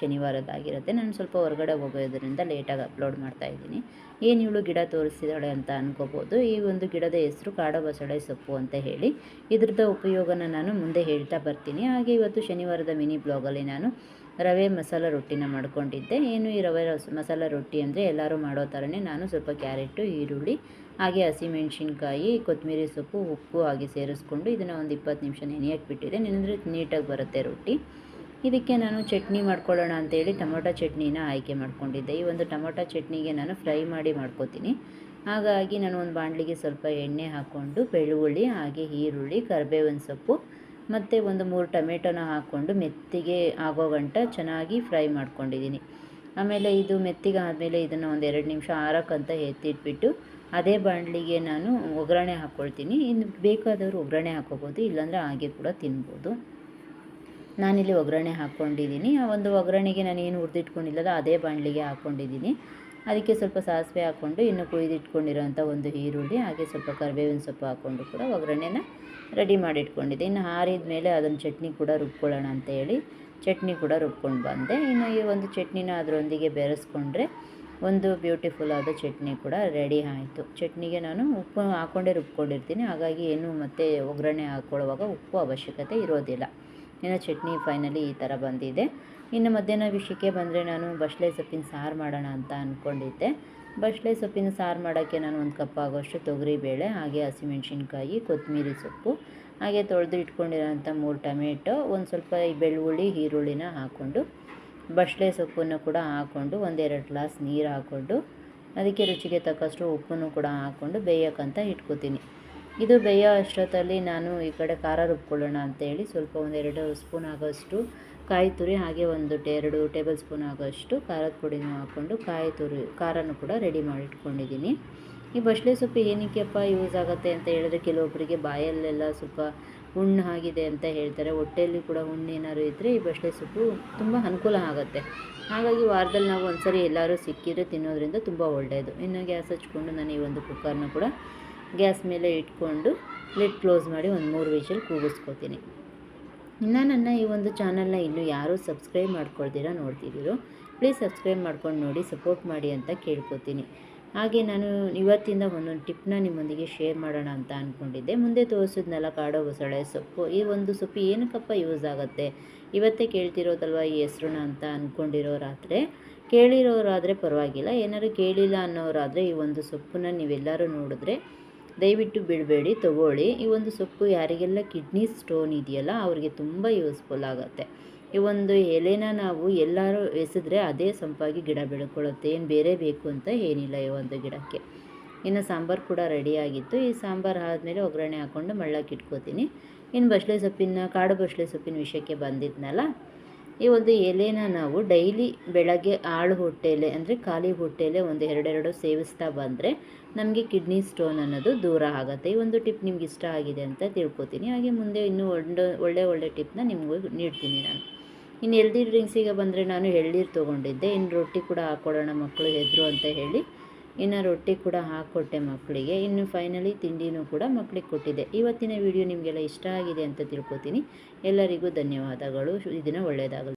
ಶನಿವಾರದಾಗಿರುತ್ತೆ ನಾನು ಸ್ವಲ್ಪ ಹೊರಗಡೆ ಹೋಗೋದ್ರಿಂದ ಲೇಟಾಗಿ ಅಪ್ಲೋಡ್ ಮಾಡ್ತಾ ಇದ್ದೀನಿ. ಏನು ಇವಳು ಗಿಡ ತೋರಿಸಿದಾಳೆ ಅಂತ ಅನ್ಕೋಬೋದು. ಈ ಒಂದು ಗಿಡದ ಹೆಸರು ಕಾಡಬಸಳೆ ಸೊಪ್ಪು ಅಂತ ಹೇಳಿ. ಇದ್ರದ್ದು ಉಪಯೋಗನ ನಾನು ಮುಂದೆ ಹೇಳ್ತಾ ಬರ್ತೀನಿ. ಹಾಗೆ ಇವತ್ತು ಶನಿವಾರದ ಮಿನಿ ಬ್ಲಾಗಲ್ಲಿ ನಾನು ರವೆ ಮಸಾಲ ರೊಟ್ಟಿನ ಮಾಡ್ಕೊಂಡಿದ್ದೆ. ಏನು ಈ ರವೆ ಮಸಾಲ ರೊಟ್ಟಿ ಅಂದರೆ ಎಲ್ಲರೂ ಮಾಡೋ ಥರನೇ ನಾನು ಸ್ವಲ್ಪ ಕ್ಯಾರೆಟು ಈರುಳ್ಳಿ, ಹಾಗೆ ಹಸಿಮೆಣ್ಸಿನ್ಕಾಯಿ, ಕೊತ್ತಂಬರಿ ಸೊಪ್ಪು, ಉಪ್ಪು ಹಾಗೆ ಸೇರಿಸ್ಕೊಂಡು ಇದನ್ನು ಒಂದು ಇಪ್ಪತ್ತು ನಿಮಿಷ ನೆನೆಯಕ್ಕೆ ಬಿಟ್ಟಿದೆ ನೆನೆದ್ರೆ ನೀಟಾಗಿ ಬರುತ್ತೆ ರೊಟ್ಟಿ. ಇದಕ್ಕೆ ನಾನು ಚಟ್ನಿ ಮಾಡ್ಕೊಳ್ಳೋಣ ಅಂತೇಳಿ ಟೊಮೊಟೊ ಚಟ್ನಿನ ಆಯ್ಕೆ ಮಾಡ್ಕೊಂಡಿದ್ದೆ. ಈ ಒಂದು ಟೊಮೊಟೊ ಚಟ್ನಿಗೆ ನಾನು ಫ್ರೈ ಮಾಡಿ ಮಾಡ್ಕೋತೀನಿ. ಹಾಗಾಗಿ ನಾನು ಒಂದು ಬಾಣಲಿಗೆ ಸ್ವಲ್ಪ ಎಣ್ಣೆ ಹಾಕ್ಕೊಂಡು, ಬೆಳ್ಳುಳ್ಳಿ, ಹಾಗೆ ಈರುಳ್ಳಿ, ಕರಿಬೇವಿನ ಸೊಪ್ಪು, ಮತ್ತು ಒಂದು ಮೂರು ಟೊಮೆಟೊನ ಹಾಕ್ಕೊಂಡು ಮೆತ್ತಿಗೆ ಆಗೋ ಗಂಟ ಚೆನ್ನಾಗಿ ಫ್ರೈ ಮಾಡ್ಕೊಂಡಿದ್ದೀನಿ. ಆಮೇಲೆ ಇದು ಮೆತ್ತಿಗೆ ಆದಮೇಲೆ ಇದನ್ನು ಒಂದು ಎರಡು ನಿಮಿಷ ಆರೋಕ್ಕಂತ ಎತ್ತಿಟ್ಬಿಟ್ಟು, ಅದೇ ಬಾಣಲಿಗೆ ನಾನು ಒಗ್ಗರಣೆ ಹಾಕ್ಕೊಳ್ತೀನಿ. ಇನ್ನು ಬೇಕಾದವರು ಒಗ್ಗರಣೆ ಹಾಕ್ಕೋಬೋದು, ಇಲ್ಲಾಂದರೆ ಹಾಗೆ ಕೂಡ ತಿನ್ಬೋದು. ನಾನಿಲ್ಲಿ ಒಗ್ಗರಣೆ ಹಾಕ್ಕೊಂಡಿದ್ದೀನಿ. ಆ ಒಂದು ಒಗ್ಗರಣೆಗೆ ನಾನು ಏನು ಹುರಿದಿಟ್ಕೊಂಡಿಲ್ಲದ, ಅದೇ ಬಾಣಲಿಗೆ ಹಾಕ್ಕೊಂಡಿದ್ದೀನಿ. ಅದಕ್ಕೆ ಸ್ವಲ್ಪ ಸಾಸಿವೆ ಹಾಕ್ಕೊಂಡು, ಇನ್ನು ಕುಯ್ದಿಟ್ಕೊಂಡಿರೋಂಥ ಒಂದು ಈರುಳ್ಳಿ, ಹಾಗೆ ಸ್ವಲ್ಪ ಕರಿಬೇವಿನ ಸೊಪ್ಪು ಹಾಕ್ಕೊಂಡು ಕೂಡ ಒಗ್ಗರಣೆನ ರೆಡಿ ಮಾಡಿಟ್ಕೊಂಡಿದ್ದೆ. ಇನ್ನು ಆರಿದ ಮೇಲೆ ಅದನ್ನು ಚಟ್ನಿ ಕೂಡ ರುಬ್ಕೊಳ್ಳೋಣ ಅಂತ ಹೇಳಿ ಚಟ್ನಿ ಕೂಡ ರುಬ್ಕೊಂಡು ಬಂದೆ. ಇನ್ನು ಈ ಒಂದು ಚಟ್ನಿನ ಅದರೊಂದಿಗೆ ಬೆರೆಸ್ಕೊಂಡ್ರೆ ಒಂದು ಬ್ಯೂಟಿಫುಲ್ ಆದ ಚಟ್ನಿ ಕೂಡ ರೆಡಿ ಆಯಿತು. ಚಟ್ನಿಗೆ ನಾನು ಉಪ್ಪು ಹಾಕ್ಕೊಂಡೇ ರುಬ್ಕೊಂಡಿರ್ತೀನಿ. ಹಾಗಾಗಿ ಏನು ಮತ್ತೆ ಒಗ್ಗರಣೆ ಹಾಕ್ಕೊಳ್ಳುವಾಗ ಉಪ್ಪು ಅವಶ್ಯಕತೆ ಇರೋದಿಲ್ಲ. ಇನ್ನು ಚಟ್ನಿ ಫೈನಲಿ ಈ ಥರ ಬಂದಿದೆ. ಇನ್ನು ಮಧ್ಯಾಹ್ನ ವಿಷಯಕ್ಕೆ ಬಂದರೆ ನಾನು ಬಸಳೆ ಸೊಪ್ಪಿನ ಸಾರು ಮಾಡೋಣ ಅಂತ ಅಂದ್ಕೊಂಡಿದ್ದೆ ಬಸಳೆ ಸೊಪ್ಪಿನ ಸಾರು ಮಾಡೋಕ್ಕೆ ನಾನು ಒಂದು ಕಪ್ ಆಗೋಷ್ಟು ತೊಗರಿಬೇಳೆ ಹಾಗೆ ಹಸಿಮೆಣ್ಸಿನ್ಕಾಯಿ, ಕೊತ್ತಂಬರಿ ಸೊಪ್ಪು, ಹಾಗೆ ತೊಳೆದು ಇಟ್ಕೊಂಡಿರೋಂಥ ಮೂರು ಟೊಮೆಟೊ, ಒಂದು ಸ್ವಲ್ಪ ಈ ಬೆಳ್ಳುಳ್ಳಿ, ಈರುಳ್ಳಿನ ಹಾಕ್ಕೊಂಡು ಬಸಳೆ ಸೊಪ್ಪನ್ನು ಕೂಡ ಹಾಕ್ಕೊಂಡು ಒಂದೆರಡು ಗ್ಲಾಸ್ ನೀರು ಹಾಕ್ಕೊಂಡು ಅದಕ್ಕೆ ರುಚಿಗೆ ತಕ್ಕಷ್ಟು ಉಪ್ಪನ್ನು ಕೂಡ ಹಾಕ್ಕೊಂಡು ಬೇಯೋಕ್ಕಂತ ಇಟ್ಕೋತೀನಿ. ಇದು ಬೇಯೋ ಅಷ್ಟೊತ್ತಲ್ಲಿ ನಾನು ಈ ಕಡೆ ಖಾರ ರುಬ್ಕೊಳ್ಳೋಣ ಅಂತೇಳಿ ಸ್ವಲ್ಪ ಒಂದೆರಡು ಸ್ಪೂನ್ ಆಗೋಷ್ಟು ಕಾಯಿ ತುರಿ, ಹಾಗೆ ಒಂದು ಎರಡು ಟೇಬಲ್ ಸ್ಪೂನ್ ಆಗೋಷ್ಟು ಖಾರದ ಪುಡಿನೂ ಹಾಕ್ಕೊಂಡು ಕಾಯಿ ತುರಿ, ಖಾರನೂ ಕೂಡ ರೆಡಿ ಮಾಡಿ ಇಟ್ಕೊಂಡಿದ್ದೀನಿ ಈ ಬಸಳೆ ಸೊಪ್ಪು ಏನಕ್ಕೆಪ್ಪ ಯೂಸ್ ಆಗುತ್ತೆ ಅಂತ ಹೇಳಿದ್ರೆ ಕೆಲವೊಬ್ಬರಿಗೆ ಬಾಯಲ್ಲೆಲ್ಲ ಸ್ವಲ್ಪ ಹುಣ್ಣು ಆಗಿದೆ ಅಂತ ಹೇಳ್ತಾರೆ. ಹೊಟ್ಟೆಯಲ್ಲಿ ಕೂಡ ಹುಣ್ಣು ಏನಾದ್ರು ಇದ್ದರೆ ಈ ಬಸಳೆ ಸೊಪ್ಪು ತುಂಬ ಅನುಕೂಲ ಆಗುತ್ತೆ. ಹಾಗಾಗಿ ವಾರದಲ್ಲಿ ನಾವು ಒಂದ್ಸರಿ ಎಲ್ಲರೂ ಸಿಕ್ಕಿದ್ರೆ ತಿನ್ನೋದ್ರಿಂದ ತುಂಬ ಒಳ್ಳೆಯದು ಇನ್ನು ಗ್ಯಾಸ್ ಹಚ್ಕೊಂಡು ನಾನು ಈ ಒಂದು ಕುಕ್ಕರ್ನ ಕೂಡ ಗ್ಯಾಸ್ ಮೇಲೆ ಇಟ್ಕೊಂಡು ಲಿಡ್ ಕ್ಲೋಸ್ ಮಾಡಿ ಒಂದು ಮೂರು ವಿಷಲ್ ಕೂಗಿಸ್ಕೊತೀನಿ. ಇನ್ನು ನನ್ನ ಈ ಒಂದು ಚಾನಲ್ನ ಇನ್ನೂ ಯಾರೂ ಸಬ್ಸ್ಕ್ರೈಬ್ ಮಾಡ್ಕೊಳ್ದಿರ ನೋಡ್ತಿದ್ದೀರೋ, ಪ್ಲೀಸ್ ಸಬ್ಸ್ಕ್ರೈಬ್ ಮಾಡ್ಕೊಂಡು ನೋಡಿ, ಸಪೋರ್ಟ್ ಮಾಡಿ ಅಂತ ಕೇಳ್ಕೊತೀನಿ. ಹಾಗೆ ನಾನು ಇವತ್ತಿಂದ ಒಂದೊಂದು ಟಿಪ್ನ ನಿಮ್ಮೊಂದಿಗೆ ಶೇರ್ ಮಾಡೋಣ ಅಂತ ಅಂದ್ಕೊಂಡಿದ್ದೆ ಮುಂದೆ ತೋರಿಸಿದ್ನೆಲ್ಲ ಕಾಡೋ ಬಸಳೆ ಸೊಪ್ಪು. ಈ ಒಂದು ಸೊಪ್ಪು ಏನಕ್ಕಪ್ಪ ಯೂಸ್ ಆಗುತ್ತೆ? ಇವತ್ತೇ ಕೇಳ್ತಿರೋದಲ್ವ ಈ ಹೆಸ್ರನ್ನ ಅಂತ ಅಂದ್ಕೊಂಡಿರೋರಾದರೆ ಕೇಳಿರೋರಾದರೆ ಪರವಾಗಿಲ್ಲ. ಏನಾದರೂ ಕೇಳಿಲ್ಲ ಅನ್ನೋರಾದರೆ ಈ ಒಂದು ಸೊಪ್ಪನ್ನ ನೀವೆಲ್ಲರೂ ನೋಡಿದ್ರೆ ದಯವಿಟ್ಟು ಬಿಡಬೇಡಿ, ತಗೊಳ್ಳಿ. ಈ ಒಂದು ಸೊಪ್ಪು ಯಾರಿಗೆಲ್ಲ ಕಿಡ್ನಿ ಸ್ಟೋನ್ ಇದೆಯಲ್ಲ, ಅವರಿಗೆ ತುಂಬ ಯೂಸ್ಫುಲ್ ಆಗುತ್ತೆ. ಈ ಒಂದು ಎಲೆನ ನಾವು ಎಲ್ಲರೂ ಎಸೆದ್ರೆ ಅದೇ ಸಂಪಾಗಿ ಗಿಡ ಬೆಳ್ಕೊಳ್ಳುತ್ತೆ. ಏನು ಬೇರೆ ಬೇಕು ಅಂತ ಏನಿಲ್ಲ ಈ ಒಂದು ಗಿಡಕ್ಕೆ. ಇನ್ನು ಸಾಂಬಾರು ಕೂಡ ರೆಡಿಯಾಗಿತ್ತು ಈ ಸಾಂಬಾರು ಆದಮೇಲೆ ಒಗ್ಗರಣೆ ಹಾಕ್ಕೊಂಡು ಮಳ್ಳಕ್ಕೆ ಇಟ್ಕೋತೀನಿ. ಇನ್ನು ಬಸಳೆ ಸೊಪ್ಪಿನ, ಕಾಡು ಬಸಳೆ ಸೊಪ್ಪಿನ ವಿಷಯಕ್ಕೆ ಬಂದಿದ್ನಲ್ಲ ಈ ಒಂದು ಎಲೆನ ನಾವು ಡೈಲಿ ಬೆಳಗ್ಗೆ ಆಳು ಹೊಟ್ಟೆಲೆ ಅಂದರೆ ಖಾಲಿ ಹೊಟ್ಟೆಲೆ ಒಂದು ಎರಡೆರಡು ಸೇವಿಸ್ತಾ ಬಂದರೆ ನಮಗೆ ಕಿಡ್ನಿ ಸ್ಟೋನ್ ಅನ್ನೋದು ದೂರ ಆಗುತ್ತೆ. ಈ ಒಂದು ಟಿಪ್ ನಿಮ್ಗೆ ಇಷ್ಟ ಆಗಿದೆ ಅಂತ ತಿಳ್ಕೊತೀನಿ. ಹಾಗೆ ಮುಂದೆ ಇನ್ನೂ ಒಳ್ಳೆ ಒಳ್ಳೆ ಒಳ್ಳೆ ಟಿಪ್ನ ನಿಮಗೂ ನೀಡ್ತೀನಿ ನಾನು. ಇನ್ನು ಎಲ್ದಿ ಡ್ರಿಂಕ್ಸಿಗೆ ಬಂದರೆ ನಾನು ಎಳ್ನೀರು ತೊಗೊಂಡಿದ್ದೆ. ಇನ್ನು ರೊಟ್ಟಿ ಕೂಡ ಹಾಕ್ಕೊಡೋಣ ಮಕ್ಕಳು ಹೆದರು ಅಂತ ಹೇಳಿ ಇನ್ನು ರೊಟ್ಟಿ ಕೂಡ ಹಾಕ್ಕೊಟ್ಟೆ ಮಕ್ಕಳಿಗೆ ಇನ್ನು ಫೈನಲಿ ತಿಂಡಿನೂ ಕೂಡ ಮಕ್ಕಳಿಗೆ ಕೊಟ್ಟಿದ್ದೆ. ಇವತ್ತಿನ ವಿಡಿಯೋ ನಿಮಗೆಲ್ಲ ಇಷ್ಟ ಆಗಿದೆ ಅಂತ ತಿಳ್ಕೊತೀನಿ. ಎಲ್ಲರಿಗೂ ಧನ್ಯವಾದಗಳು. ಇದನ್ನು ಒಳ್ಳೆಯದಾಗಲಿ